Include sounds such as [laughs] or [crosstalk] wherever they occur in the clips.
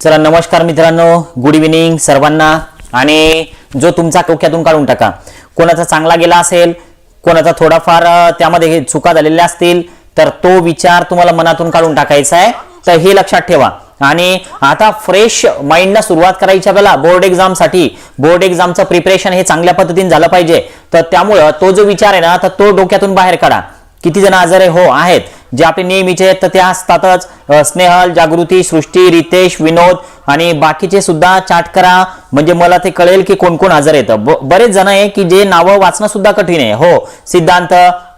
चला नमस्कार मित्रांनो. गुड इव्हिनिंग सर्वांना. आणि जो तुमचा डोक्यातून काढून टाका. कोणाचा चांगला गेला असेल कोणाचा थोडाफार त्यामध्ये चुका झालेल्या असतील तर तो विचार तुम्हाला मनातून काढून टाकायचा आहे. तर हे लक्षात ठेवा. आणि आता फ्रेश माइंडनं सुरुवात करायची आपल्याला बोर्ड एक्झामसाठी बोर्ड एक्झामचं प्रिपरेशन हे चांगल्या पद्धतीने झालं पाहिजे. तर त्यामुळं तो जो विचार आहे ना तर तो डोक्यातून बाहेर काढा. किती जण आजार आहे हो आहेत जे आपले नेहमीचे आहेत तर ते असतातच. स्नेहल जागृती सृष्टी रितेश विनोद आणि बाकीचे सुद्धा चाट करा. म्हणजे मला ते कळेल की कोण कोण हजर येतं बरेच जण आहे की जे नावं वाचणं सुद्धा कठीण आहे. हो सिद्धांत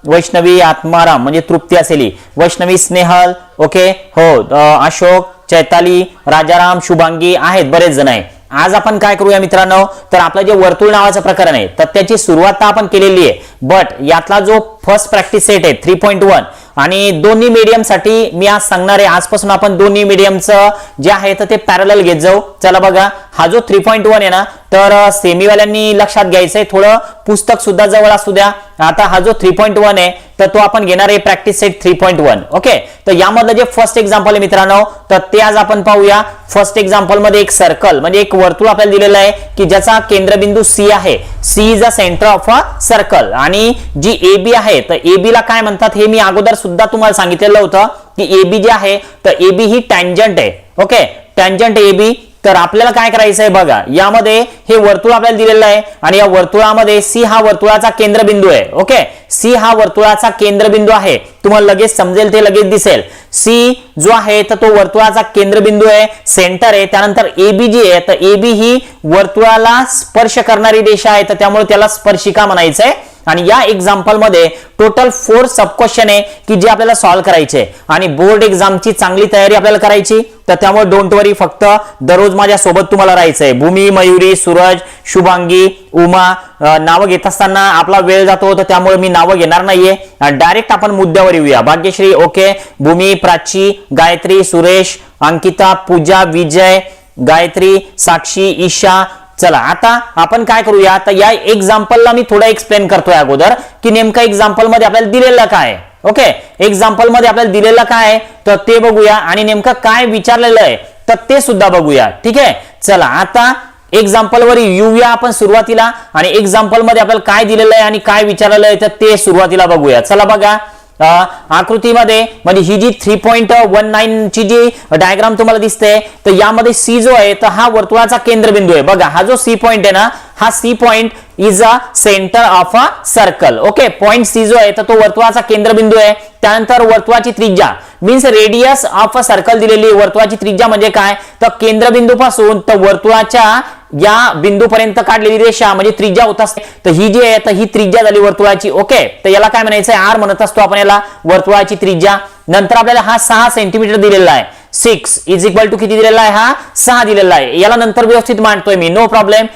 वैष्णवी आत्माराम म्हणजे तृप्ती असेली. वैष्णवी स्नेहल ओके? हो अशोक चैताली राजाराम शुभांगी आहेत बरेच जण आहे. आज आपण काय करूया मित्रांनो? तर आपलं जे वर्तुळ नावाचं प्रकरण आहे तर त्याची सुरुवात तर आपण केलेली आहे. बट यातला जो फर्स्ट प्रॅक्टिस सेट आहे थ्री पॉईंट वन आणि दोन्ही मीडियमसाठी मी आज सांगणार आहे आजपासून आपण दोन्ही मीडियमचं जे आहे तर ते पॅरल घेत जाऊ. चला बघा हा जो थ्री पॉईंट वन आहे ना तर सेमीवाल्यांनी लक्षात घ्यायचंय थोडं पुस्तक सुद्धा जवळ असू द्या. आता हा जो थ्री पॉईंट वन आहे तर तो आपण घेणार आहे practice set three point one okay तर यामधलं जे फर्स्ट एक्झाम्पल आहे मित्रांनो तर ते आज आपण पाहूया. फर्स्ट एक्झाम्पलमध्ये एक सर्कल म्हणजे एक वर्तुळ आपल्याला दिलेलं आहे की ज्याचा केंद्रबिंदू सी आहे. C is a centre of a circle आणि जी ए बी आहे तर ए बी ला काय म्हणतात हे मी अगोदर सुद्धा तुम्हाला सांगितलेलं होतं की एबी जे आहे तर एबी ही टँजंट आहे. ओके टँजंट एबी तर आपल्याला काय करायचं आहे बघा यामध्ये हे वर्तुळ आपल्याला दिलेलं आहे आणि या वर्तुळामध्ये सी हा वर्तुळाचा केंद्रबिंदू आहे. ओके सी हा वर्तुळाचा केंद्रबिंदू आहे. तुम्हाला लगेच समजेल ते लगेच दिसेल. सी जो आहे तर तो वर्तुळाचा केंद्रबिंदू आहे सेंटर आहे. त्यानंतर ए बी जी आहे तर ए बी ही वर्तुळाला स्पर्श करणारी रेषा आहे तर त्यामुळे त्याला स्पर्शिका म्हणायचं आहे आणि या एक्झाम्पलमध्ये टोटल फोर सब क्वेश्चन आहे की जे आपल्याला सॉल्व्ह करायचे. आणि बोर्ड एक्झामची चांगली तयारी आपल्याला करायची. तर त्यामुळे डोंट वरी फक्त दररोज माझ्या सोबत तुम्हाला राहायचंय. भूमी मयुरी सूरज शुभांगी उमा नावं घेत असताना आपला वेळ जातो तर त्यामुळे मी नावं घेणार नाहीये. डायरेक्ट आपण मुद्द्यावर येऊया. भाग्यश्री ओके. भूमी प्राची गायत्री सुरेश अंकिता पूजा विजय गायत्री साक्षी ईशा चला आता आपण काय करूया? आता या एक्झाम्पलला मी थोडं एक्सप्लेन करतोय अगोदर की नेमका एक्झाम्पलमध्ये आपल्याला दिलेलं काय ओके एक्झाम्पलमध्ये आपल्याला दिलेलं काय तर ते बघूया. आणि नेमकं काय विचारलेलं आहे? तर ते सुद्धा बघूया. ठीक आहे? चला आता एक्झाम्पल वर येऊया आपण सुरुवातीला. आणि एक्झाम्पलमध्ये आपल्याला काय दिलेलं आहे आणि काय विचारलेलं आहे तर ते सुरुवातीला बघूया. चला बघा. आकृतीमध्ये म्हणजे ही जी थ्री पॉईंट वन नाईन ची जी डायग्राम तुम्हाला दिसते तर यामध्ये सी जो आहे तर हा वर्तुळाचा केंद्रबिंदू आहे. बघा हा जो सी पॉईंट आहे ना हा C point is a centre of a circle okay point C जो आहे तर तो वर्तुळाचा केंद्रबिंदू आहे. त्यानंतर वर्तुळाची त्रिज्या. Means radius of a circle दिलेली वर्तुळाची त्रिज्या म्हणजे काय? तर केंद्रबिंदू पासून तर वर्तुळाच्या या बिंदूपर्यंत काढलेली रेषा म्हणजे त्रिज्या होत असते. तर ही जी आहे तर ही त्रिज्या झाली वर्तुळाची. ओके? तर याला काय म्हणायचं आर म्हणत असतो आपण याला वर्तुळाची त्रिज्या. नंतर आपल्याला हा सहा सेंटीमीटर दिलेला आहे. सिक्स इज इक्वल टू किती दिलेला आहे हा? सहा दिलेला आहे. याला नंतर व्यवस्थित मांडतोय मी. नो प्रॉब्लेम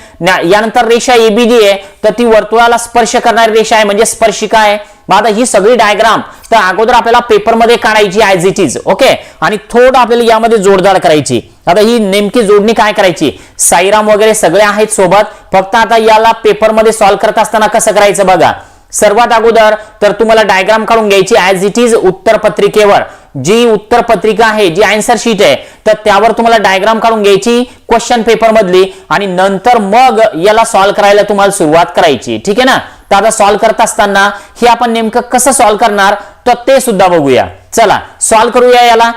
यानंतर रेषा एबी जी आहे तर ती वर्तुळाला स्पर्श करणारी रेषा आहे म्हणजे स्पर्शिका आहे. मग आता ही सगळी डायग्राम तर अगोदर आपल्याला पेपरमध्ये काढायची ॲज इट इज ओके आणि थोडं आपल्याला यामध्ये जोडदार करायची. आता ही नेमकी जोडणी काय करायची? साईराम वगैरे सगळे आहेत सोबत. फक्त आता याला पेपरमध्ये सॉल्व्ह करत असताना कसं करायचं बघा? सर्वात अगोदर तर तुम्हाला डायग्राम काढून घ्यायची ऍज इट इज उत्तर पत्रिकेवर. जी उत्तर पत्रिका आहे जी आन्सर शीट आहे तर त्यावर तुम्हाला डायग्राम काढून घ्यायची क्वेश्चन पेपर मधली आणि नंतर मग याला सॉल्व्ह करायला तुम्हाला सुरुवात करायची. ठीक आहे ना? तर आता सॉल्व्ह करत असताना हे आपण नेमकं कसं सॉल्व्ह करणार? तर ते सुद्धा बघूया. चला सॉल्व्ह करूया याला.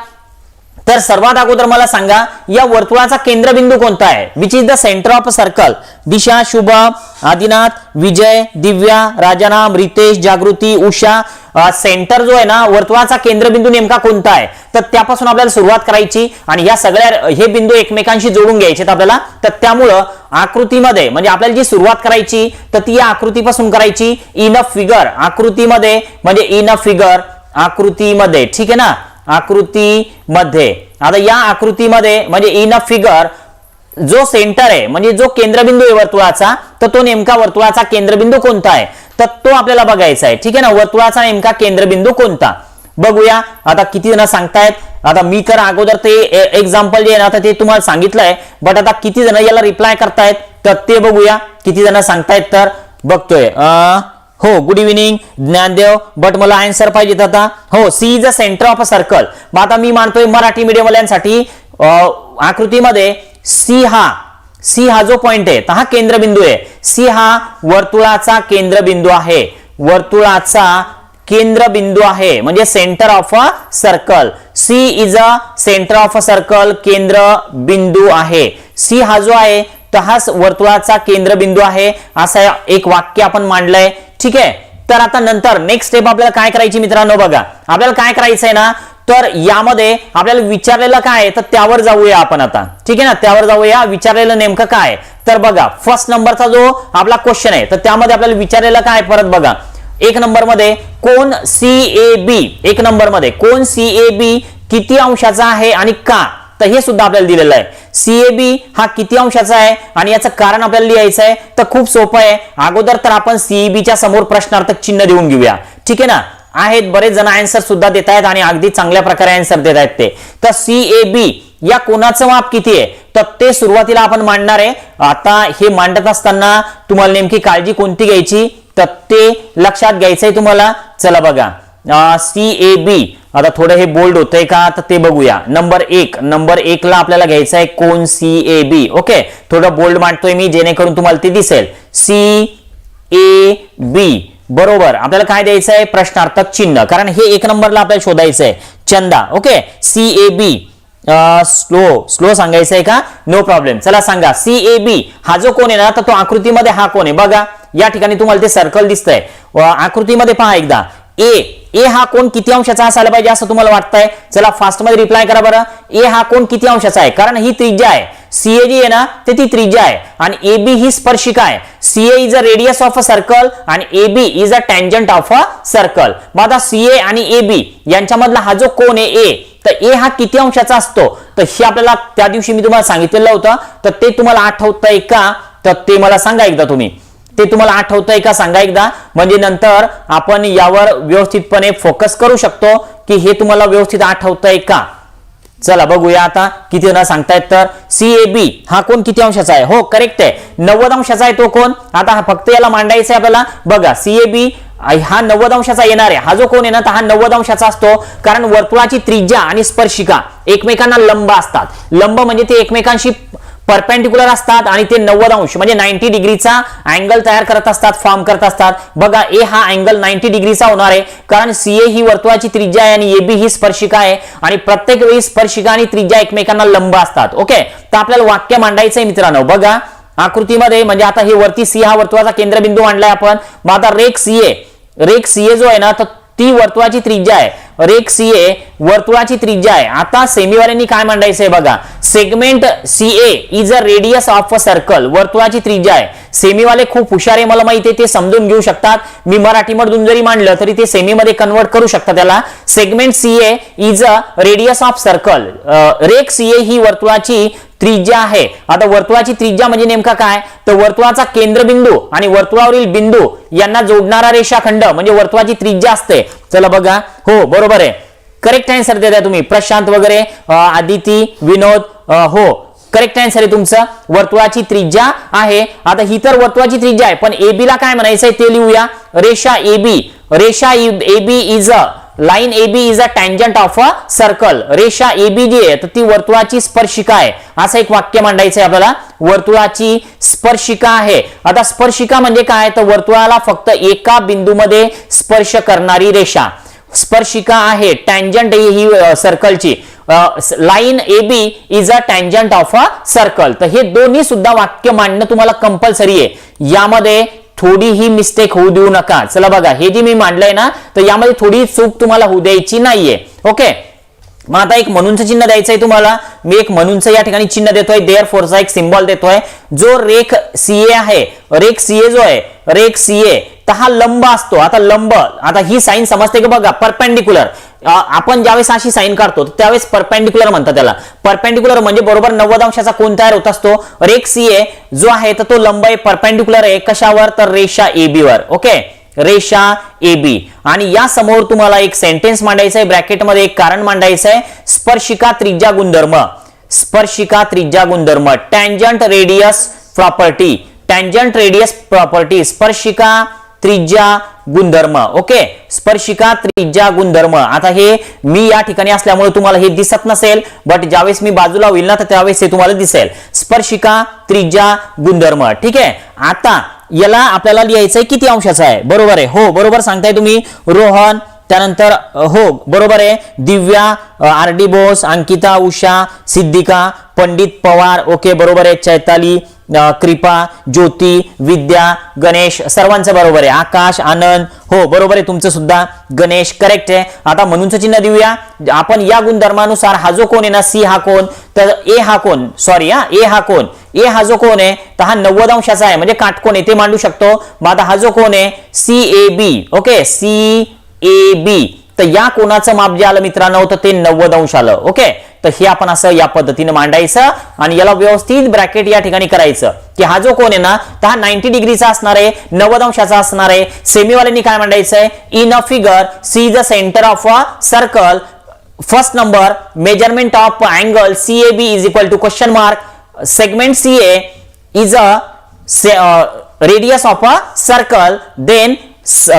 तर सर्वात अगोदर मला सांगा या वर्तुळाचा केंद्रबिंदू कोणता आहे? Which is the centre of a circle Disha Shubham Adinath Vijay Divya Rajaram Ritesh Jagruti Usha. Centre जो आहे ना वर्तुळाचा केंद्रबिंदू नेमका कोणता आहे? तर त्यापासून आपल्याला सुरुवात करायची आणि या सगळ्या हे बिंदू एकमेकांशी जोडून घ्यायचे आपल्याला. तर त्यामुळं आकृतीमध्ये म्हणजे आपल्याला जी सुरुवात करायची तर ती या आकृतीपासून करायची. इन अ फिगर आकृतीमध्ये म्हणजे इन अ फिगर आकृतीमध्ये. ठीक आहे ना? आकृतीमध्ये. आता या आकृतीमध्ये म्हणजे इन अ फिगर जो सेंटर आहे म्हणजे जो केंद्रबिंदू आहे वर्तुळाचा तर तो नेमका वर्तुळाचा केंद्रबिंदू कोणता आहे? तर तो आपल्याला बघायचा आहे. ठीक आहे ना? वर्तुळाचा नेमका केंद्रबिंदू कोणता? बघूया. आता किती जण सांगतायत? आता मी तर अगोदर ते एक्झाम्पल जे आहे ना आता ते तुम्हाला सांगितलंय बट आता किती जण याला रिप्लाय करतायत? तर ते बघूया. किती जण सांगतायत तर? बघतोय. अं, हो गुड इव्हिनिंग ज्ञानदेव बट मला आन्सर पाहिजेत आता. हो C is a centre of a circle मग आता मी मानतोय मराठी मीडियमवाल्यांसाठी आकृतीमध्ये सी हा सी हा जो पॉइंट आहे तर हा केंद्रबिंदू आहे. सी हा वर्तुळाचा केंद्रबिंदू आहे. वर्तुळाचा केंद्रबिंदू आहे म्हणजे centre of a circle C is a centre of a circle केंद्र बिंदू आहे. सी हा जो आहे तर हाच वर्तुळाचा केंद्रबिंदू आहे. असं एक वाक्य आपण मांडलंय. ठीक आहे? तर आता नंतर नेक्स्ट स्टेप आपल्याला काय करायची मित्रांनो बघा. आपल्याला काय करायचंय ना? तर यामध्ये आपल्याला विचारलेलं काय तर त्यावर जाऊया आपण आता. ठीक आहे ना? त्यावर जाऊया. विचारलेलं नेमकं काय? तर बघा फर्स्ट नंबरचा जो आपला क्वेश्चन आहे तर त्यामध्ये आपल्याला विचारलेलं काय? परत बघा. एक नंबरमध्ये कोण सी ए बी एक नंबरमध्ये कोण सी ए बी किती अंशाचा आहे आणि का? तर हे सुद्धा आपल्याला दिलेलं आहे. सीएबी हा किती अंशाचा आहे आणि याचं कारण आपल्याला लिहायचं आहे तर खूप सोपं आहे. अगोदर तर आपण सीईबीच्या समोर प्रश्नार्थक चिन्ह देऊन घेऊया. ठीक आहे ना? आहेत बरेच जण आन्सर सुद्धा देत आहेत आणि अगदी चांगल्या प्रकारे आन्सर देत आहेत ते. तर सीएबी या कोणाचं माप किती आहे? तर ते सुरुवातीला आपण मांडणार आहे. आता हे मांडत असताना तुम्हाला नेमकी काळजी कोणती घ्यायची? तर ते लक्षात घ्यायचंय तुम्हाला. चला बघा. सी ए बी आता थोडं हे बोल्ड होतंय का? तर ते बघूया. नंबर एक. नंबर एक ला आपल्याला घ्यायचं आहे कोण सी ए बी ओके थोडं बोल्ड मांडतोय मी जेणेकरून तुम्हाला ते दिसेल. सी ए बी बरोबर. आपल्याला काय द्यायचं आहे? प्रश्नार्थक चिन्ह. कारण हे एक नंबरला आपल्याला शोधायचं आहे. Chanda. Okay C A B slow. Slow सांगायचं आहे का? नो प्रॉब्लेम चला सांगा. सी ए बी हा जो कोण आहे ना तर तो आकृतीमध्ये हा कोण आहे. बघा. या ठिकाणी तुम्हाला ते सर्कल दिसतंय. आकृतीमध्ये पहा एकदा. ए ए हा कोण किती अंशाचा असायला पाहिजे असं तुम्हाला वाटतंय? चला फास्टमध्ये रिप्लाय करा बरं. ए हा कोण किती अंशाचा आहे? कारण ही त्रिज्या आहे. सीए जी आहे ना ते ती त्रिज्या आहे. आणि ए बी ही स्पर्शिका आहे. CA is a radius of a circle आणि A B is a tangent of a circle मग आता सीए आणि ए बी यांच्यामधला हा जो कोण आहे ए तर ए हा किती अंशाचा असतो? तर हे आपल्याला त्या दिवशी मी तुम्हाला सांगितलेलं होतं. तर ते तुम्हाला आठवतंय का? तर ते मला सांगा एकदा तुम्ही. ते तुम्हाला आठवतंय का सांगा एकदा? म्हणजे नंतर आपण यावर व्यवस्थितपणे फोकस करू शकतो की हे तुम्हाला व्यवस्थित आठवतंय का? चला बघूया आता किती जण सांगतायत तर सी ए बी हा कोण किती अंशाचा आहे? हो करेक्ट आहे. नव्वद अंशाचा आहे तो कोण? आता हा फक्त याला मांडायचा आहे आपल्याला. बघा सी ए बी हा नव्वद अंशाचा येणार आहे. हा जो कोण आहे ना हा नव्वद अंशाचा असतो. कारण वर्तुळाची त्रिज्या आणि स्पर्शिका एकमेकांना लंब असतात. लंब म्हणजे ते एकमेकांशी परपेंडिक्युलर असतात आणि ते नव्वद अंश म्हणजे नाईन्टी डिग्रीचा अँगल तयार करत असतात फॉर्म करत असतात. बघा ए हा अँगल नाईन्टी डिग्रीचा होणार आहे कारण सीए ही वर्तुळाची त्रिज्या आहे आणि ए बी ही स्पर्शिका आहे. आणि प्रत्येक वेळी स्पर्शिका आणि त्रिज्या एकमेकांना लंब असतात ओके? तर आपल्याला वाक्य मांडायचं आहे मित्रांनो. बघा आकृतीमध्ये म्हणजे आता हे वरती सी हा वर्तुळाचा केंद्रबिंदू मांडलाय आपण. मग आता रेक सीए रेक सीए जो आहे ना तर ती वर्तुळाची त्रिज्या आहे. रेख सीए वर्तुळाची त्रिज्या आहे. आता सेमीवाल्यांनी काय मांडायचंय बघा. Segment CA is a radius of a circle वर्तुळाची त्रिज्या आहे. सेमीवाले खूप हुशार आहे मला माहिती आहे ते समजून घेऊ शकतात. मी मराठीमधून जरी मांडलं तरी ते सेमीमध्ये कन्वर्ट करू शकतात त्याला. Segment CA is a radius of circle rake CA ही वर्तुळाची त्रिज्या आहे. आता वर्तुळाची त्रिज्या म्हणजे नेमका काय? तर वर्तुळाचा केंद्रबिंदू आणि वर्तुळावरील बिंदू यांना जोडणारा रेषाखंड म्हणजे वर्तुळाची त्रिज्या असते. चला बघा. हो बरोबर आहे. करेक्ट आन्सर देताय तुम्ही. प्रशांत वगैरे आदिती विनोद हो. करेक्ट आन्सर आहे तुमचं. वर्तुळाची त्रिज्या आहे. आता ही तर वर्तुळाची त्रिज्या आहे. पण एबी ला काय म्हणायचंय ते लिहूया. रेषा एबी रेषा AB is a line A B is a tangent of a circle रेषा ए बी जी आहे तर ती वर्तुळाची स्पर्शिका आहे. असं एक वाक्य मांडायचं आहे आपल्याला. वर्तुळाची स्पर्शिका आहे. आता स्पर्शिका म्हणजे काय? तर वर्तुळाला फक्त एका बिंदूमध्ये स्पर्श करणारी रेषा. स्पर्शिका आहे टँजंट ही सर्कलची line A B is a tangent of a circle तर हे दोन्ही सुद्धा वाक्य मांडणं तुम्हाला कंपल्सरी आहे. यामध्ये थोडीही मिस्टेक होऊ देऊ नका. चला बघा हे जे मी मांडलंय ना तर यामध्ये थोडी चूक तुम्हाला होऊ द्यायची नाहीये. ओके? मग आता एक म्हणूनचं चिन्ह द्यायचंय तुम्हाला. मी एक म्हणूनचं या ठिकाणी चिन्ह देतोय. देअर फोरचा एक सिम्बॉल देतोय. जो रेख सीए आहे रेख सीए जो आहे रेख सीए तर हा लंब असतो आता लंब आता ही साईन समजते की बघा परपेंडिक्युलर आपण ज्यावेळेस अशी साईन काढतो त्यावेळेस परपेंडिक्युलर म्हणतात त्याला. परपेंडिक्युलर म्हणजे बरोबर नव्वद अंशाचा कोण तयार होत असतो. रेक सी ए जो आहे तर तो लंब आहे परपेंडिक्युलर आहे. कशावर? तर रेषा ए बी वर. ओके रेषा ए बी आणि या समोर तुम्हाला एक सेंटेन्स मांडायचं आहे ब्रॅकेटमध्ये एक कारण मांडायचं आहे. स्पर्शिका त्रिज्या गुणधर्म. स्पर्शिका त्रिज्या गुणधर्म. Tangent radius property tangent radius property स्पर्शिका त्रिज्या गुणधर्म. ओके? स्पर्शिका त्रिज्या गुणधर्म. आता हे मी या ठिकाणी असल्यामुळे तुम्हाला हे दिसत नसेल बट ज्यावेळेस मी बाजूला होईल ना तर त्यावेळेस हे तुम्हाला दिसेल. स्पर्शिका त्रिज्या गुणधर्म. ठीक आहे? आता याला आपल्याला लिहायचंय किती अंशाचं आहे? बरोबर आहे. हो बरोबर सांगताय तुम्ही. रोहन त्यानंतर हो बरोबर आहे. Divya R D Bose Ankita Usha Siddhika Pandit Pawar okay बरोबर आहे. चैताली कृपा ज्योती विद्या गणेश सर्वांचं बरोबर आहे. आकाश आनंद हो बरोबर आहे तुमचं सुद्धा. गणेश करेक्ट आहे. आता म्हणूनच चिन्ह देऊया. आपण या गुणधर्मानुसार हा जो कोण आहे ना सी हा कोण तर ए हा कोण सॉरी हा ए हा कोण. ए हा जो कोण आहे तर हा नव्वद अंशाचा आहे. म्हणजे काटकोण आहे ते मांडू शकतो. मग आता हा जो कोण आहे C A B okay C A B तर या कोणाचं माप जे आलं मित्रांनो तर ते नव्वद अंश आलं ओके? तर हे आपण असं या पद्धतीने मांडायचं आणि याला व्यवस्थित ब्रॅकेट या ठिकाणी करायचं की हा जो कोण आहे ना तर हा नाईन्टी डिग्रीचा असणार आहे नव्वद अंशाचा असणार आहे. सेमीवाल्यांनी काय मांडायचंय? In a figure C is the centre of a circle first number measurement of angle C A B is equal to question mark segment C A is a radius of a circle then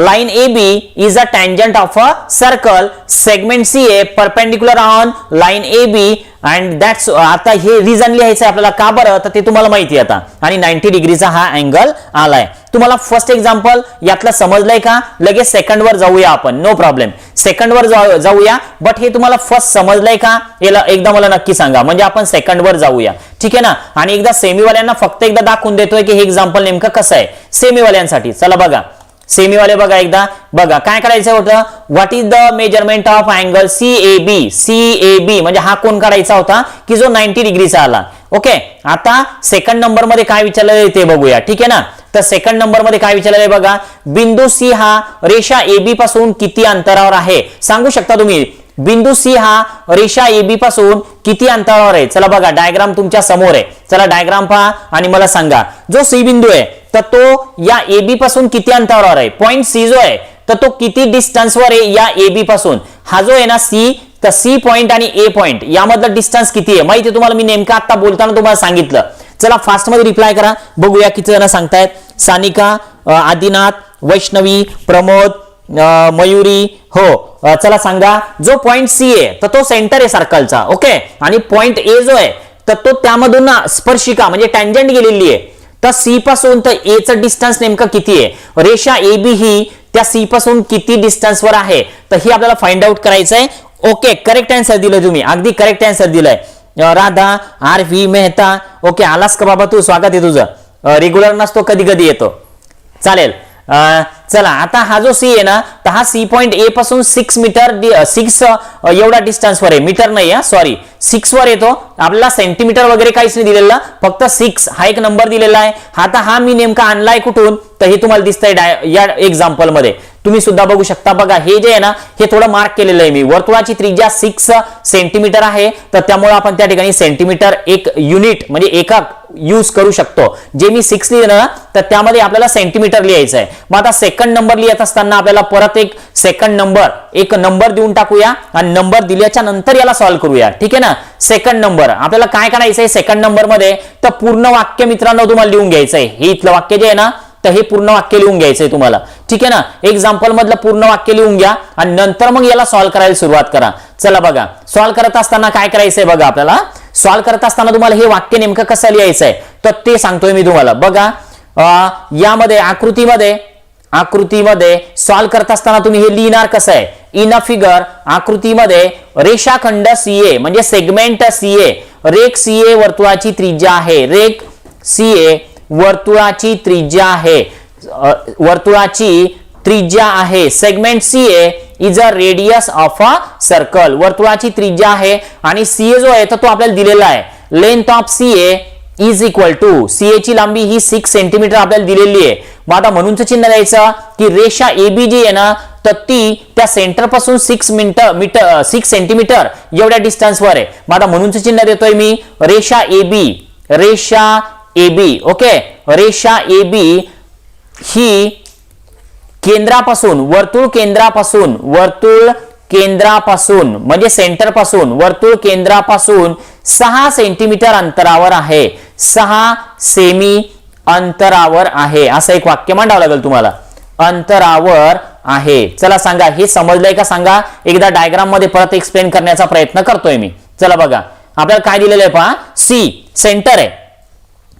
line AB is a tangent of a circle. Segment CA perpendicular on. Line AB and that's आता हे reason लिहायचं आहे आपल्याला का बरं? तर ते तुम्हाला माहिती आहे आता. आणि नाईन्टी डिग्रीचा हा अँगल आलाय. तुम्हाला फर्स्ट एक्झाम्पल यातलं समजलंय का? लगेच सेकंड वर जाऊया आपण. नो प्रॉब्लेम सेकंड वर जाऊया. बट हे तुम्हाला फर्स्ट समजलंय का? याला एकदा मला नक्की सांगा. म्हणजे आपण सेकंड वर जाऊया. ठीक आहे ना? आणि एकदा सेमीवाल्यांना फक्त एकदा दाखवून देतोय की हे एक्झाम्पल नेमकं कसं आहे. सेमीवाल्यांसाठी चला बघा. सेमीवाले बघा एकदा. बघा काय करायचं होतं? What is the measurement of angle C A B C A B म्हणजे हा कोण काढायचा होता? की जो नाईन्टी डिग्रीचा आला. ओके आता सेकंड नंबरमध्ये काय विचारलेलं आहे ते बघूया. ठीक आहे ना? तर सेकंड नंबरमध्ये काय विचारलेलं आहे बघा. बिंदू सी हा रेषा ए बी पासून किती अंतरावर आहे? सांगू शकता तुम्ही? बिंदू सी हा रेषा ए बी पासून किती अंतरावर आहे? चला बघा डायग्राम तुमच्यासमोर आहे. चला डायग्राम पहा आणि मला सांगा जो सी बिंदू आहे तर तो या ए बी पासून किती अंतरावर आहे? पॉइंट सी जो आहे तर तो किती डिस्टन्सवर आहे या ए बी पासून? हा जो आहे ना सी तर सी पॉइंट आणि ए पॉइंट यामधलं डिस्टन्स किती आहे? माहिती तुम्हाला मी नेमका आता बोलताना तुम्हाला सांगितलं. चला फास्टमध्ये रिप्लाय करा. बघूया किती जण सांगतायत. सानिका आदिनाथ वैष्णवी प्रमोद मयुरी हो. चला सांगा जो पॉइंट सी आहे तर तो सेंटर आहे सर्कलचा ओके आणि पॉइंट ए जो आहे तर तो त्यामधून ना स्पर्शिका म्हणजे टँजंट गेलेली आहे. तर सी पासून तर ए चं डिस्टन्स नेमकं किती आहे? रेषा ए बी ही त्या सी पासून किती डिस्टन्सवर आहे? तर ही आपल्याला फाइंड आउट करायचं आहे ओके करेक्ट आन्सर दिलं तुम्ही. अगदी करेक्ट आन्सर दिलंय. Radha R V Mehta okay आलास का बाबा तू स्वागत आहे तुझं. रेग्युलर नसतो कधी कधी येतो. चालेल. चला आता हा जो सी आहे ना तर हा सी पॉईंट ए पासून सिक्स मीटर सिक्स एवढा डिस्टन्सवर आहे. मीटर नाही आहे सॉरी सिक्स वर येतो. आपल्याला सेंटीमीटर वगैरे काहीच नाही दिलेला. फक्त सिक्स हा एक नंबर दिलेला आहे. आता हा मी नेमका आणलाय कुठून? तर हे तुम्हाला दिसतंय डाय- या एक्झाम्पलमध्ये. तुम्ही सुद्धा बघू शकता. बघा हे जे आहे ना हे थोडं मार्क केलेलं आहे मी. वर्तुळाची त्रिज्या सिक्स सेंटीमीटर आहे. तर त्यामुळे आपण त्या ठिकाणी सेंटीमीटर एक युनिट म्हणजे एकक यूज करू शकतो. जे मी सिक्स लिहिलं ना तर त्यामध्ये आपल्याला सेंटीमीटर लिहायचं आहे. मग आता सेकंड नंबर लिहित असताना आपल्याला परत एक सेकंड नंबर एक नंबर देऊन टाकूया आणि नंबर दिल्याच्या नंतर याला सॉल्व्ह करूया. ठीक आहे ना? सेकंड नंबर आपल्याला काय करायचं आहे सेकंड नंबरमध्ये तर पूर्ण वाक्य मित्रांनो तुम्हाला लिहून घ्यायचं आहे हे इथलं वाक्य जे आहे ना तर हे पूर्ण वाक्य लिहून घ्यायचंय तुम्हाला. ठीक आहे ना? एक्झाम्पल मधलं पूर्ण वाक्य लिहून घ्या आणि नंतर मग याला सॉल्व्ह करायला सुरुवात करा. चला बघा. सॉल्व्ह करत असताना काय करायचंय बघा आपल्याला? सॉल्व्ह करत असताना तुम्हाला हे वाक्य नेमकं कसं लिहायचंय? तर ते सांगतोय मी तुम्हाला. बघा. यामध्ये आकृतीमध्ये आकृतीमध्ये सॉल्व्ह करत असताना तुम्ही हे लिहिणार कसं आहे? इन अ फिगर आकृतीमध्ये रेषाखंड सीए म्हणजे सेगमेंट सीए रेक सीए वर्तुळाची त्रिज्या आहे. रेक सीए वर्तुळाची त्रिज्या आहे. वर्तुळाची त्रिज्या आहे. Segment CA is a radius of a circle वर्तुळाची त्रिज्या आहे आणि सीए जो आहे तर तो आपल्याला दिलेला आहे. Length of CA is equal to CA ची लांबी ही सिक्स सेंटीमीटर आपल्याला दिलेली आहे. मग आता म्हणूनच चिन्ह द्यायचं की रेषा एबी जी आहे ना तर ती त्या सेंटरपासून सिक्स मिनिटर मीटर सिक्स सेंटीमीटर एवढ्या डिस्टन्सवर आहे. मग आता म्हणूनच चिन्ह देतोय मी. रेषा ए बी रेषा ए बी ओके रेषा ए बी ही केंद्रापासून वर्तुळ केंद्रापासून वर्तुळ केंद्रापासून म्हणजे सेंटरपासून वर्तुळ केंद्रापासून सहा सेंटीमीटर अंतरावर आहे. सहा सेमी अंतरावर आहे. असं एक वाक्य मांडावं लागेल तुम्हाला. अंतरावर आहे. चला सांगा हे समजलंय का सांगा? एकदा डायग्राममध्ये परत एक्सप्लेन करण्याचा प्रयत्न करतोय मी. चला बघा. आपल्याला काय दिलेलं आहे पहा? सी सेंटर आहे.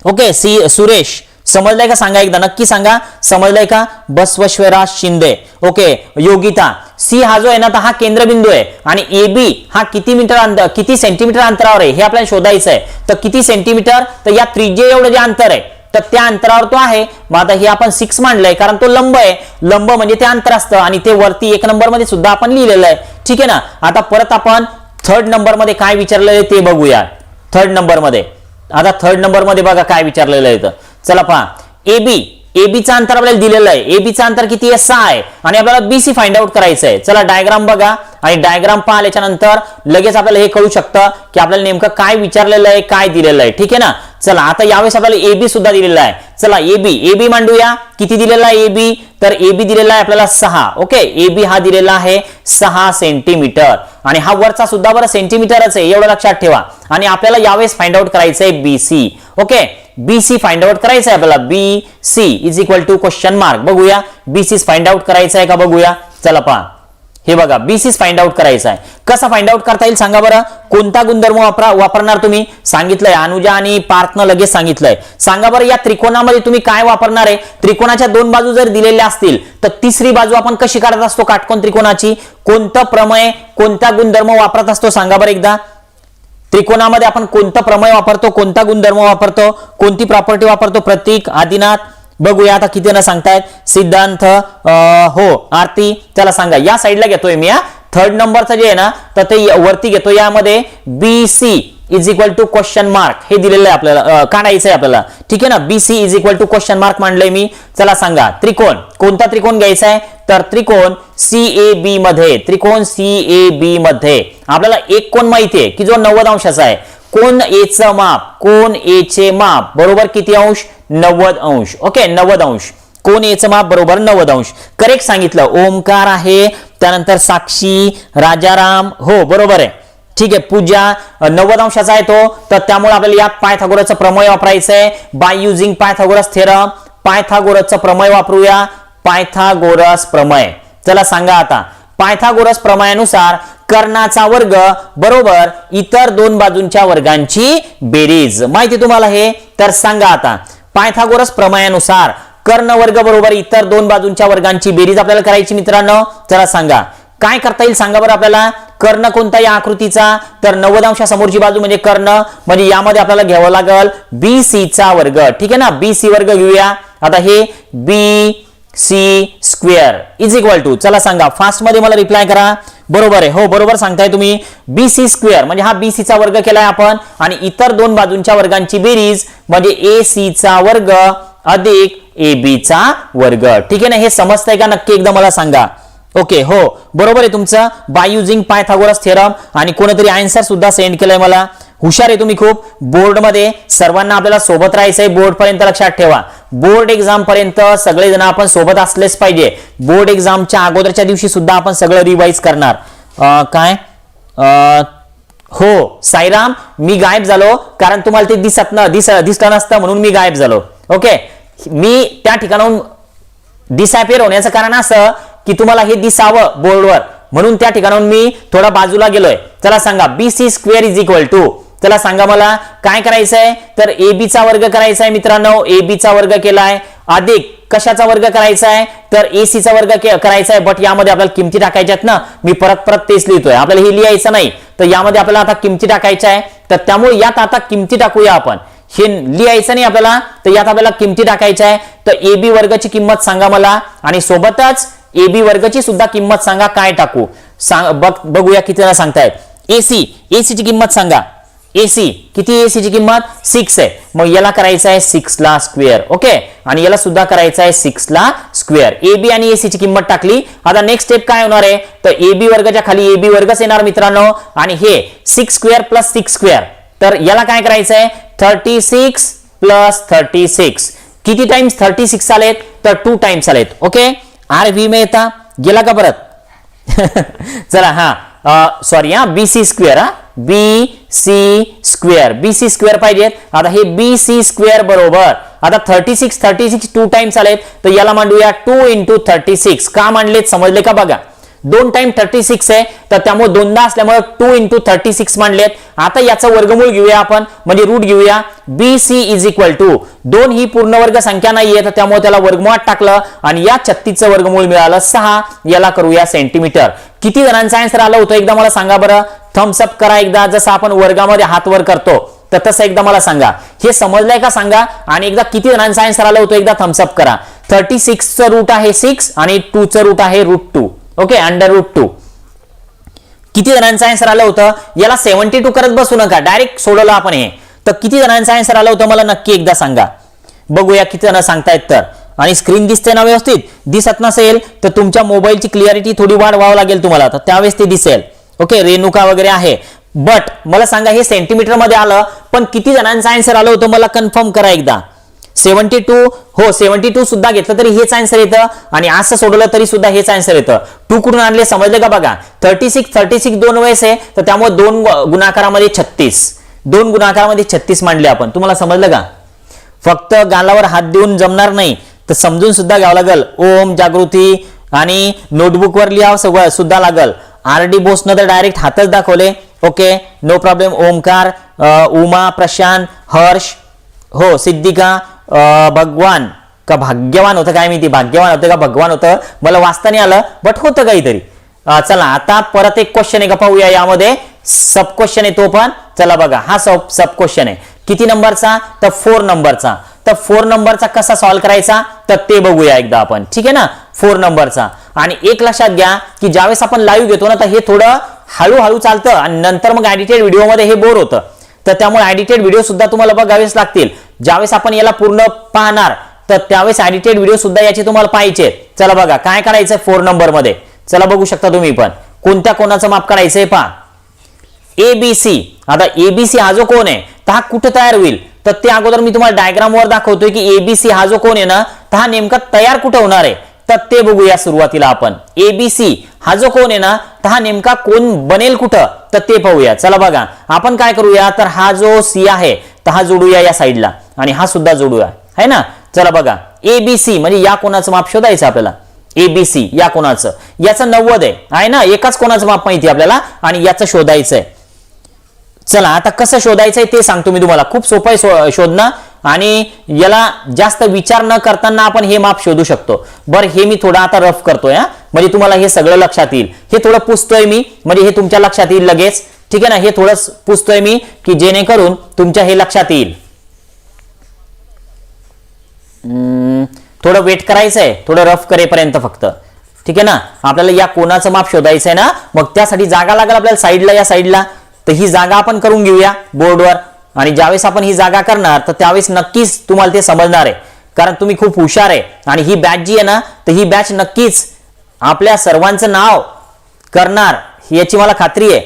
ओके सी सुरेश समजलंय का? सांगा एकदा. नक्की सांगा. समजलंय का? बसवश्वरा शिंदे. ओके योगिता. सी हा जो आहे ना हा केंद्रबिंदू आहे. आणि ए बी हा किती मीटर अंतर किती सेंटीमीटर अंतरावर आहे? हे आपल्याला शोधायचं आहे तर किती सेंटीमीटर तर या त्रिज्ये एवढं जे अंतर आहे तर त्या अंतरावर तो आहे. मग आता हे आपण सिक्स मांडलंय कारण तो लंब आहे. लंब म्हणजे ते अंतर असतं आणि ते वरती एक नंबरमध्ये सुद्धा आपण लिहिलेलं आहे. ठीक आहे ना? आता परत आपण थर्ड नंबरमध्ये काय विचारलेलं आहे ते बघूया. थर्ड नंबरमध्ये आता थर्ड नंबरमध्ये बघा काय विचारलेलं आहे इथं. चला पहा ए बी एबीचा अंतर आपल्याला दिलेलं आहे. ए अंतर किती आहे? सहा आहे. आणि आपल्याला बीसी फाइंड आउट करायचं आहे. चला डायग्राम बघा. आणि डायग्राम पाहिल्याच्या नंतर लगेच आपल्याला हे कळू शकतं की आपल्याला नेमकं काय विचारलेलं आहे काय दिलेलं आहे. ठीक आहे ना? चला आता यावेळेस आपल्याला एबी सुद्धा दिलेला आहे. चला एबी एबी मांडूया. किती दिलेला आहे एबी तर एबी दिलेला आहे आपल्याला सहा. ओके? एबी हा दिलेला आहे सहा सेंटीमीटर आणि हा वरचा सुद्धा बरं सेंटीमीटरच आहे. एवढं लक्षात ठेवा. आणि आपल्याला यावेळेस फाइंड आउट करायचं आहे BC okay? B C find out करायचं आहे आपल्याला. B C is equal to question mark बघूया. बी सी फाइंड आउट करायचं आहे का बघूया. चला पहा. हे बघा. बीसीस फाइंड आउट करायचं आहे कसा फाइंड आउट करता येईल सांगा बरं? कोणता गुणधर्म वापरा वापरणार तुम्ही? सांगितलंय. अनुजा आणि पार्थनं लगेच सांगितलंय. सांगा बरं या त्रिकोणामध्ये तुम्ही काय वापरणार आहे? त्रिकोणाच्या दोन बाजू जर दिलेल्या असतील तर तिसरी बाजू आपण कशी काढत असतो? काटकोन त्रिकोणाची. कोणतं प्रमय कोणता गुणधर्म वापरत असतो? सांगा बरं एकदा. त्रिकोणामध्ये आपण कोणतं प्रमेय वापरतो कोणता गुणधर्म वापरतो कोणती प्रॉपर्टी वापरतो? प्रतीक आदिनाथ. बघूया आता किती ना सांगतायत. सिद्धांत हो आरती त्याला सांगा. या साईडला घेतोय मी हा. थर्ड नंबरचं जे आहे ना तर ते वरती घेतो. यामध्ये B C is equal to question mark हे दिलेलं आहे आपल्याला काढायचं आहे आपल्याला. ठीक आहे ना? B C is equal to question mark मांडलंय मी. चला सांगा. त्रिकोण. कोणता त्रिकोण घ्यायचा आहे? तर त्रिकोण सी ए बी मध्ये. त्रिकोण सी ए बी मध्ये. आपल्याला एक कोण माहितीये की जो नव्वद अंशाचा आहे. कोण एचं माप? कोण एचे माप? बरोबर किती अंश? नव्वद अंश. ओके नव्वद अंश. कोण एचं माप? बरोबर नव्वद अंश. करेक्ट सांगितलं. ओमकार आहे. त्यानंतर साक्षी राजाराम. हो बरोबर आहे. ठीक आहे पूजा नव्वद अंशाचा आहे तो. तर त्यामुळे आपल्याला यात पायथागोरसचं प्रमेय वापरायचं आहे बाय युझिंग पायथागोरस थेरम पायथागोरसचं प्रमेय वापरूया. पायथागोरस प्रमेय. चला सांगा आता. पायथागोरस प्रमायानुसार कर्णाचा वर्ग बरोबर इतर दोन बाजूंच्या वर्गांची बेरीज. माहिती तुम्हाला हे? तर सांगा आता. पायथागोरस प्रमायानुसार कर्ण वर्ग बरोबर इतर दोन बाजूंच्या वर्गांची बेरीज आपल्याला करायची मित्रांनो. चला सांगा. काय करता येईल सांगा बरं आपल्याला? कर्ण कोणता या आकृतीचा? तर नव्वद अंशासमोरची बाजू म्हणजे कर्ण. म्हणजे यामध्ये आपल्याला घ्यावं लागल बी सी चा वर्ग. ठीक आहे ना? बी सी वर्ग घेऊया. आता हे B C square is equal to चला सांगा. फास्टमध्ये मला रिप्लाय करा. बरोबर आहे. हो बरोबर सांगताय तुम्ही. बी सी स्क्वेअर म्हणजे हा बी चा वर्ग केलाय आपण. आणि इतर दोन बाजूंच्या वर्गांची बेरीज म्हणजे ए सीचा वर्ग अधिक ए बीचा वर्ग. ठीक आहे ना? हे समजतंय का? नक्की एकदा मला सांगा. ओके हो बरोबर आहे तुमचं. बाय युझिंग पायथागोरस थेरम आणि कोणीतरी आन्सर सुद्धा सेंड केलंय मला. हुशार आहे तुम्ही खूप. बोर्डमध्ये सर्वांना आपल्याला सोबत राहायचंय. बोर्डपर्यंत लक्षात ठेवा. बोर्ड एक्झाम पर्यंत सगळेजण आपण सोबत असलेच पाहिजे. बोर्ड एक्झामच्या अगोदरच्या दिवशी सुद्धा आपण सगळं रिवाईज करणार. काय? अं, हो साईराम मी गायब झालो. कारण तुम्हाला ते दिसत न दिस दिसलं नसतं म्हणून मी गायब झालो. ओके मी त्या ठिकाणाहून डिसॅपिअर होण्याचं कारण असं की तुम्हाला हे दिसावं बोर्डवर. म्हणून त्या ठिकाणाहून मी थोडा बाजूला गेलोय. चला सांगा B C square is equal to चला सांगा मला काय करायचंय? तर ए बीचा वर्ग करायचा आहे मित्रांनो ए बीचा वर्ग केलाय. अधिक कशाचा वर्ग करायचा आहे तर एसी चा वर्ग करायचा आहे बट यामध्ये आपल्याला किमती टाकायच्यात ना. मी परत परत तेच लिहितोय. आपल्याला हे लिहायचं नाही. तर यामध्ये आपल्याला आता किमती टाकायच्या आहे तर त्यामुळे यात आता किमती टाकूया आपण. हे लिहायचं नाही आपल्याला. तर यात आपल्याला किमती टाकायच्या आहे तर ए बी वर्गाची किंमत सांगा मला. आणि सोबतच ए बी सुद्धा किंमत सांगा काय टाकू? सांग बघ बघूया किती सांगतायत. एसी एसीची किंमत सांगा. एसी किती एसीची किंमत? सिक्स आहे. मग याला करायचं आहे सिक्सला स्क्वेअर ओके? आणि याला सुद्धा करायचं आहे सिक्सला स्क्वेअर. ए बी आणि एसीची किंमत टाकली. आता नेक्स्ट स्टेप काय होणार आहे? तर ए बी वर्गाच्या खाली ए बी वर्गच येणार मित्रांनो. आणि हे six square plus six square. तर याला काय करायचं आहे? Thirty six plus thirty six. किती टाइम्स थर्टी सिक्स आलेत? तर टू टाइम्स आलेत ओके? आर व्ही मेहता गेला का परत? [laughs] चला हा सॉरी हा बी सी स्क्वेअर हा B C square B C square पाहिजेत आता हे बी सी स्क्वेअर बरोबर आता thirty six thirty six two times आलेत. तर याला मांडूया टू इंटू थर्टी सिक्स का मांडलेत? समजले का बघा? दोन टाइम थर्टी सिक्स आहे. तर त्यामुळे दोनदा असल्यामुळे टू इंटू थर्टी सिक्स मांडलेत आता याचं वर्गमूळ घेऊया आपण. म्हणजे रूट घेऊया. B C is equal to दोन ही पूर्णवर्ग संख्या नाहीये. तर त्यामुळे त्याला वर्गमुळात टाकलं. आणि या छत्तीसचं वर्गमूळ मिळालं सहा. याला करूया सेंटीमीटर किती जणांचा आन्सर आलं होतं? एकदा मला सांगा बरं. थम्सअप करा एकदा. जसं आपण वर्गामध्ये हात वर करतो तर तसं एकदा मला सांगा. हे समजलंय का सांगा? आणि एकदा किती जणांचा आन्सर आलं होतं? एकदा थम्सअप करा. थर्टी सिक्सचं रूट आहे सिक्स आणि टूचं रूट आहे root two okay under root two किती जणांचं आन्सर आलं होतं? याला सेव्हन्टी टू करत बसू नका. डायरेक्ट सोडवलं आपण हे. तर किती जणांचं आन्सर आलं होतं मला नक्की एकदा सांगा. बघूया किती जण सांगतायत तर. आणि स्क्रीन दिसते ना व्यवस्थित? दिसत नसेल तर तुमच्या मोबाईलची क्लिअरिटी थोडी वाढवावं लागेल तुम्हाला. तर त्यावेळेस ते दिसेल. ओके रेणुका वगैरे आहे. बट मला सांगा हे सेंटीमीटरमध्ये आलं पण किती जणांचं आन्सर आलं होतं मला कन्फर्म करा एकदा. सेव्हन्टी टू हो सेव्हन्टी टू सुद्धा घेतलं तरी हेच आन्सर येतं. आणि असं सोडवलं तरी सुद्धा हेच आन्सर येतं. टू कुठून आणले समजले का बघा? थर्टी सिक्स थर्टी सिक्स दोन वयस आहे तर त्यामुळे दोन गुणाकारामध्ये छत्तीस. दोन गुणाकारामध्ये छत्तीस मांडले आपण. तुम्हाला समजलं का? फक्त गालावर हात देऊन जमणार नाही तर समजून सुद्धा घ्यावं लागल. ओम जागृती आणि नोटबुकवर लिहावं सगळं सुद्धा लागल. आर डी बोसनं तर डायरेक्ट हातच दाखवले. Okay no problem Omkar Uma Prashant Harsh हो सिद्धिका भगवान का भाग्यवान होतं काय माहिती? भाग्यवान होतं का? भगवान होतं. मला वाचता नाही आलं बट होतं काहीतरी. चला आता परत एक क्वेश्चन आहे का पाहूया यामध्ये. सब क्वेश्चन आहे तो पण. चला बघा हा सब सब क्वेश्चन आहे. किती नंबरचा तर फोर नंबरचा तर फोर नंबरचा कसा सॉल्व्ह करायचा? तर ते बघूया एकदा आपण. ठीक आहे ना? फोर नंबरचा आणि एक लक्षात घ्या की ज्यावेळेस आपण लाईव्ह घेतो ना तर हे थोडं हळूहळू चालतं. आणि नंतर मग एडिटेड व्हिडिओमध्ये हे बोर होतं. तर त्यामुळे एडिटेड व्हिडिओ सुद्धा तुम्हाला बघावेच लागतील. ज्यावेळेस आपण याला पूर्ण पाहणार तर त्यावेळेस एडिटेड व्हिडिओ सुद्धा याचे तुम्हाला पाहिजे चला बघा काय करायचं फोर नंबरमध्ये? चला बघू शकता तुम्ही पण. कोणत्या कोणाचं माप काढायचंय पहा. एबीसी आता एबीसी हा जो कोण आहे तर हा कुठं तयार होईल? तर ते अगोदर मी तुम्हाला डायग्राम वर दाखवतोय की एबीसी हा जो कोण आहे ना तर हा नेमका तयार कुठं होणार आहे? तर ते बघूया सुरुवातीला आपण. एबीसी हा जो कोण आहे ना तर हा नेमका कोण बनेल कुठं? तर ते पाहूया. चला बघा आपण काय करूया? तर हा जो सी आहे तर हा जोडूया या साईडला आणि हा सुद्धा जोडूया. है ना? चला बघा. एबीसी म्हणजे या कोणाचं माप शोधायचं आपल्याला? एबीसी या कोणाचं? याचं नव्वद आहे. आहे ना? एकाच कोणाचं माप माहिती आहे आपल्याला? आणि याचं शोधायचं आहे. चला आता कसं शोधायचंय ते सांगतो मी तुम्हाला. खूप सोपं आहे शोधणं. आणि याला जास्त विचार न करताना आपण हे माप शोधू शकतो. बरं हे मी थोडं आता रफ करतोय हा. म्हणजे तुम्हाला हे सगळं लक्षात येईल. हे थोडं पुसतोय मी. म्हणजे हे तुमच्या लक्षात येईल लगेच. ठीक आहे ना? हे थोडं पुसतोय मी की जेणेकरून तुमच्या हे लक्षात येईल. थोडं वेट करायचं आहे थोडं रफ करेपर्यंत फक्त. ठीक आहे ना? आपल्याला या कोणाचं माप शोधायचं आहे ना मग त्यासाठी जागा लागेल आपल्याला साईडला या साईडला तर ही जागा आपण करून घेऊया बोर्डवर आणि ज्यावेळेस आपण ही जागा करणार तर त्यावेळेस नक्कीच तुम्हाला ते समजणार आहे. कारण तुम्ही खूप हुशार आहे. आणि ही बॅच जी आहे ना तर ही बॅच नक्कीच आपल्या सर्वांचं नाव करणार याची मला खात्री आहे.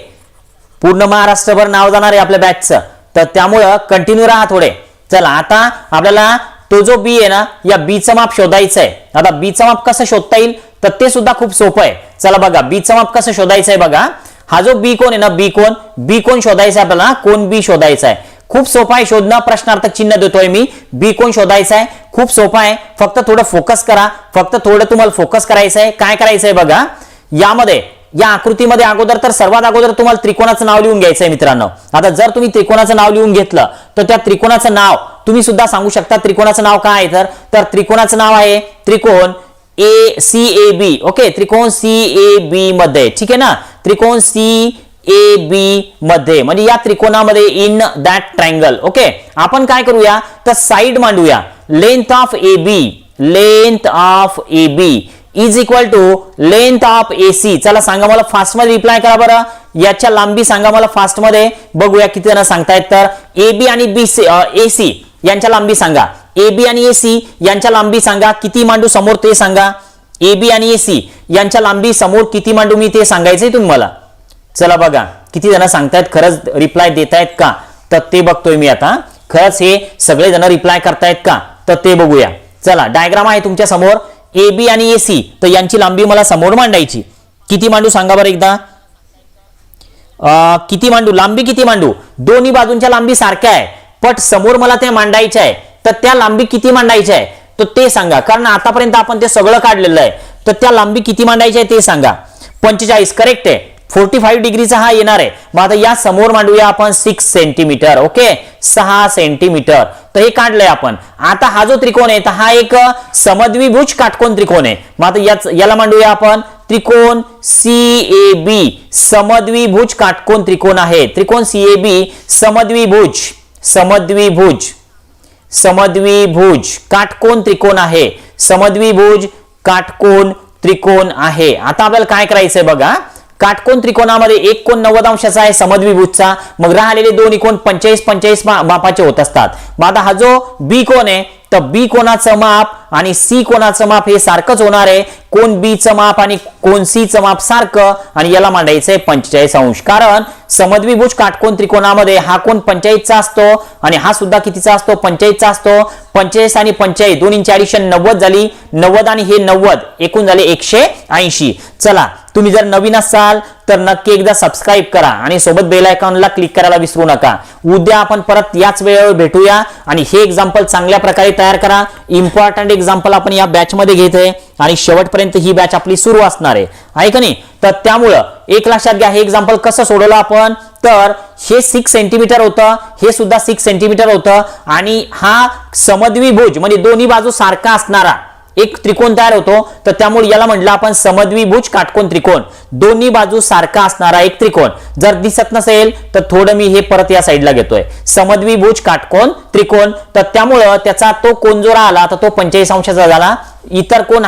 पूर्ण महाराष्ट्रभर नाव जाणार आहे आपल्या बॅचचं तर त्यामुळं कंटिन्यू राहा थोडे. चला आता आपल्याला तो जो बी आहे ना या बीचं माप शोधायचं आहे आता बीचं माप कसं शोधता येईल? तर ते सुद्धा खूप सोपं आहे. चला बघा बीचं माप कसं शोधायचं आहे बघा. हा जो बी कोण आहे ना बी कोण? बी कोण शोधायचा आहे आपल्याला? कोण बी शोधायचा आहे खूप सोपा आहे शोधणं. प्रश्नार्थक चिन्ह देतोय मी. बी कोण शोधायचा आहे खूप सोपा आहे. फक्त थोडं फोकस करा. फक्त थोडं तुम्हाला फोकस करायचं आहे काय करायचं आहे बघा? यामध्ये या आकृतीमध्ये अगोदर तर सर्वात अगोदर तुम्हाला त्रिकोणाचं नाव लिहून घ्यायचं आहे मित्रांनो. आता जर तुम्ही त्रिकोणाचं नाव लिहून घेतलं तर त्या त्रिकोणाचं नाव तुम्ही सुद्धा सांगू शकता त्रिकोणाचं नाव काय आहे तर? तर त्रिकोणाचं नाव आहे त्रिकोण A C A B. Okay? त्रिकोण सी ए बी मध्ये. ठीक आहे ना? त्रिकोण सी ए बी मध्ये. म्हणजे या त्रिकोणामध्ये इन दॅट ट्रायंगल ओके? आपण काय करूया? तर side मांडूया. Length of A B length of A B is equal to length of A C चला सांगा मला फास्टमध्ये रिप्लाय करा बरं. याच्या लांबी सांगा मला फास्टमध्ये. बघूया किती जण सांगतायत तर. ए बी आणि बी सी ए सी यांच्या लांबी सांगा. ए बी आणि ए सी यांच्या लांबी सांगा. किती मांडू समोर ते सांगा. ए बी आणि ए सी यांच्या लांबी समोर किती मांडू मी ते सांगायचंय तुम्हाला. चला बघा. किती जण सांगतायत? खरंच रिप्लाय देतायत का? तर ते बघतोय मी आता. खरंच हे सगळे जण रिप्लाय करतायत का? तर ते बघूया. चला डायग्राम आहे तुमच्यासमोर. ए बी आणि ए सी तर यांची लांबी मला समोर मांडायची. किती मांडू सांगा बरं एकदा? किती मांडू? लांबी किती मांडू? दोन्ही बाजूंच्या लांबी सारख्या आहे. पण समोर मला ते मांडायच्या आहे. तर त्या लांबी किती मांडायच्या आहे? तर ते सांगा. कारण आतापर्यंत आपण ते सगळं काढलेलं आहे. तर त्या लांबी किती मांडायची आहे ते सांगा. पंचेचाळीस करेक्ट आहे. फोर्टी फाईव्ह डिग्रीचा हा येणार आहे. मग आता या समोर मांडूया आपण सिक्स सेंटीमीटर ओके सहा सेंटीमीटर तर हे काढलंय आपण. आता हा जो त्रिकोण आहे तर हा एक समद्विभुज काटकोन त्रिकोण आहे. मग आता याच याला मांडूया आपण. त्रिकोण सी ए बी समद्विभुज काटकोन त्रिकोण आहे. त्रिकोण सी ए बी समद्विभुज समद्विभुज समद्विभुज काटकोन त्रिकोण आहे. समद्विभुज काटकोन त्रिकोण आहे. आता आपल्याला काय करायचंय बघा? काटकोन त्रिकोणामध्ये एक कोण नव्वद अंशाचा आहे समद्विभूतचा मग राहिलेले दोन्ही कोण पंचेचाळीस पंचेचाळीस मापाचे होत असतात. मग आता हा जो बी कोण आहे तर बी कोणाचं माप आणि सी कोणाचं माप हे सारखंच होणार आहे. कोण बीचं माप आणि कोण सीचं माप सारखं आणि याला मांडायचंय पंचेचाळीस अंश. कारण समद्विभुज काटकोन त्रिकोणामध्ये हा कोण पंचायतचा असतो आणि हा सुद्धा कितीचा असतो? पंचायतचा असतो. पंचेचाळीस आणि पंचाळीस दोन्हींची ऍडिशन नव्वद झाली. नव्वद आणि हे नव्वद एकूण झाले एकशे ऐंशी. चला तुम्ही जर नवीन असाल तर नक्की एकदा सबस्क्राईब करा आणि सोबत बेल आयकॉनला क्लिक करायला विसरू नका. उद्या आपण परत याच वेळेवर भेटूया आणि हे एक्झाम्पल चांगल्या प्रकारे तयार करा. इम्पॉर्टंट एक्झाम्पल आपण या बॅचमध्ये घेत घेतोय आणि शेवटपर्यंत ही बॅच आपली सुरू असणार आहे. आहे का नाही? तर त्यामुळं एक लक्षात घ्या हे एक्झाम्पल कसं सोडवलं आपण? तर हे सिक्स सेंटीमीटर होतं हे सुद्धा सिक्स सेंटीमीटर होतं आणि हा समद्विभुज म्हणजे दोन्ही बाजू सारखा असणारा एक त्रिकोण तयार होतो. तर त्यामुळे याला म्हटलं आपण समद्विभुज काटकोन त्रिकोण. दोन्ही बाजू सारखा असणारा एक त्रिकोण. जर दिसत नसेल तर थोडं मी हे परत या साईडला घेतोय. समद्विभुज काटकोन त्रिकोण. तर त्यामुळं त्याचा तो कोण जो राहिला तर तो पंचेचाळीस अंशाचा झाला. इतर कोण